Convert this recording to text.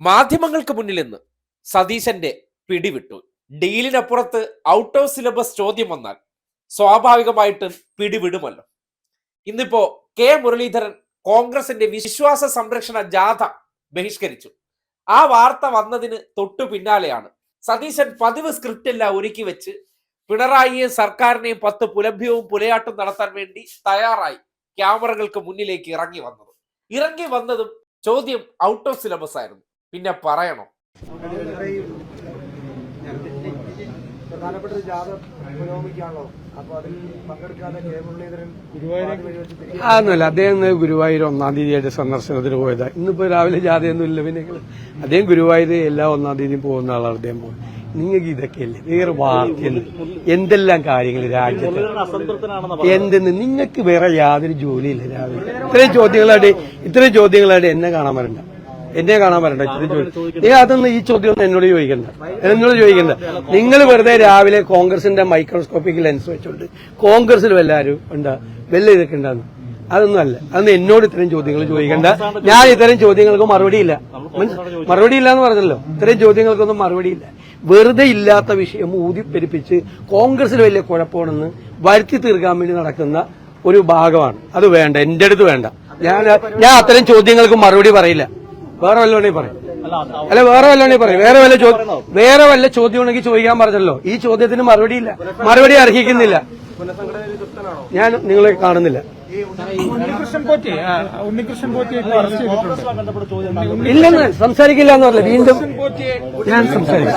മാധ്യമങ്ങൾക്ക് മുന്നിൽ നിന്ന് സതീശന്റെ പിടിവിട്ടു. ഡീലിനപ്പുറത്ത് ഔട്ട് ഓഫ് സിലബസ് ചോദ്യം വന്നാൽ സ്വാഭാവികമായിട്ടും പിടിവിടുമല്ലോ. ഇന്നിപ്പോ കെ മുരളീധരൻ കോൺഗ്രസിന്റെ വിശ്വാസ സംരക്ഷണ ജാഥ ബഹിഷ്കരിച്ചു. ആ വാർത്ത വന്നതിന് തൊട്ടു പിന്നാലെയാണ് സതീശൻ പതിവ് സ്ക്രിപ്റ്റ് എല്ലാം ഒരുക്കി വെച്ച് പിണറായിയെയും സർക്കാരിനെയും പത്ത് പുലഭ്യവും പുലയാട്ടും നടത്താൻ വേണ്ടി തയ്യാറായി ക്യാമറകൾക്ക് മുന്നിലേക്ക് ഇറങ്ങി വന്നത്. ഇറങ്ങി വന്നതും ചോദ്യം ഔട്ട് ഓഫ് സിലബസ് ആയിരുന്നു. പിന്നെ പറയണോ. പ്രധാനപ്പെട്ട ഒരു ജാഥ പുരോഗമിക്കാണല്ലോ അപ്പൊ അതിൽ പങ്കെടുക്കാതെ കെ മുരളീധരൻ പാതി വഴി വെച്ച് അതൊന്നുമല്ല അദ്ദേഹം ഗുരുവായൂർ ഒന്നാം തീയതിയായിട്ട് സന്ദർശനത്തിന് പോയതാ. ഇന്നിപ്പോ രാവിലെ ജാഥയൊന്നും ഇല്ല. പിന്നെ അദ്ദേഹം ഗുരുവായൂർ എല്ലാ ഒന്നാം തീയതിയും പോകുന്ന ആളാണ് അദ്ദേഹം പോകുന്നത്. നിങ്ങൾക്ക് ഇതൊക്കെയല്ലേ? വേറെ വാർത്തയെന്ന് എന്തെല്ലാം കാര്യങ്ങൾ രാജ്യത്ത്? എന്തെന്ന്? നിങ്ങൾക്ക് വേറെ യാതൊരു ജോലിയില്ല രാവിലെ. ഇത്രയും ചോദ്യങ്ങളായിട്ട് ഇത്രയും ചോദ്യങ്ങളായിട്ട് എന്നെ കാണാൻ വരണ്ട. എന്നെ കാണാൻ ചോദ്യം നിങ്ങൾ അതൊന്നും ഈ ചോദ്യം ഒന്നും എന്നോട് ചോദിക്കണ്ട. എന്നോട് ചോദിക്കണ്ട. നിങ്ങൾ വെറുതെ രാവിലെ കോൺഗ്രസിന്റെ മൈക്രോസ്കോപ്പിക് ലെൻസ് വെച്ചോണ്ട് കോൺഗ്രസിൽ എല്ലാവരും ഉണ്ടാ വെല്ല ഇതൊക്കെ ഉണ്ടാകുന്നു അതൊന്നും അല്ല. അതൊന്നും എന്നോട് ഇത്രയും ചോദ്യങ്ങൾ ചോദിക്കണ്ട. ഞാൻ ഇത്തരം ചോദ്യങ്ങൾക്ക് മറുപടിയില്ല മറുപടി ഇല്ല. എന്ന് പറഞ്ഞല്ലോ. ഇത്തരം ചോദ്യങ്ങൾക്കൊന്നും മറുപടിയില്ല വെറുതെ ഇല്ലാത്ത വിഷയം ഊതിപ്പെരിപ്പിച്ച് കോൺഗ്രസിൽ വലിയ കുഴപ്പമാണെന്ന് വരുത്തി തീർക്കാൻ വേണ്ടി നടക്കുന്ന ഒരു ഭാഗമാണ്. അത് വേണ്ട. എന്റെ അടുത്ത് വേണ്ട. ഞാൻ ഞാൻ അത്തരം ചോദ്യങ്ങൾക്ക് മറുപടി പറയില്ല. വേറെ വല്ലതും പറയും. അല്ല വേറെ വല്ലതും പറയും. വേറെ വല്ല ചോദ്യം വേറെ വല്ല ചോദ്യം ഉണ്ടെങ്കിൽ ചോദിക്കാൻ പറഞ്ഞല്ലോ. ഈ ചോദ്യത്തിന് മറുപടി ഇല്ല. മറുപടി അർഹിക്കുന്നില്ല. ഞാൻ നിങ്ങളെ കാണുന്നില്ല. ഇല്ലെന്ന് സംസാരിക്കില്ല എന്ന് പറഞ്ഞില്ല. വീണ്ടും ഞാൻ സംസാരിക്കും.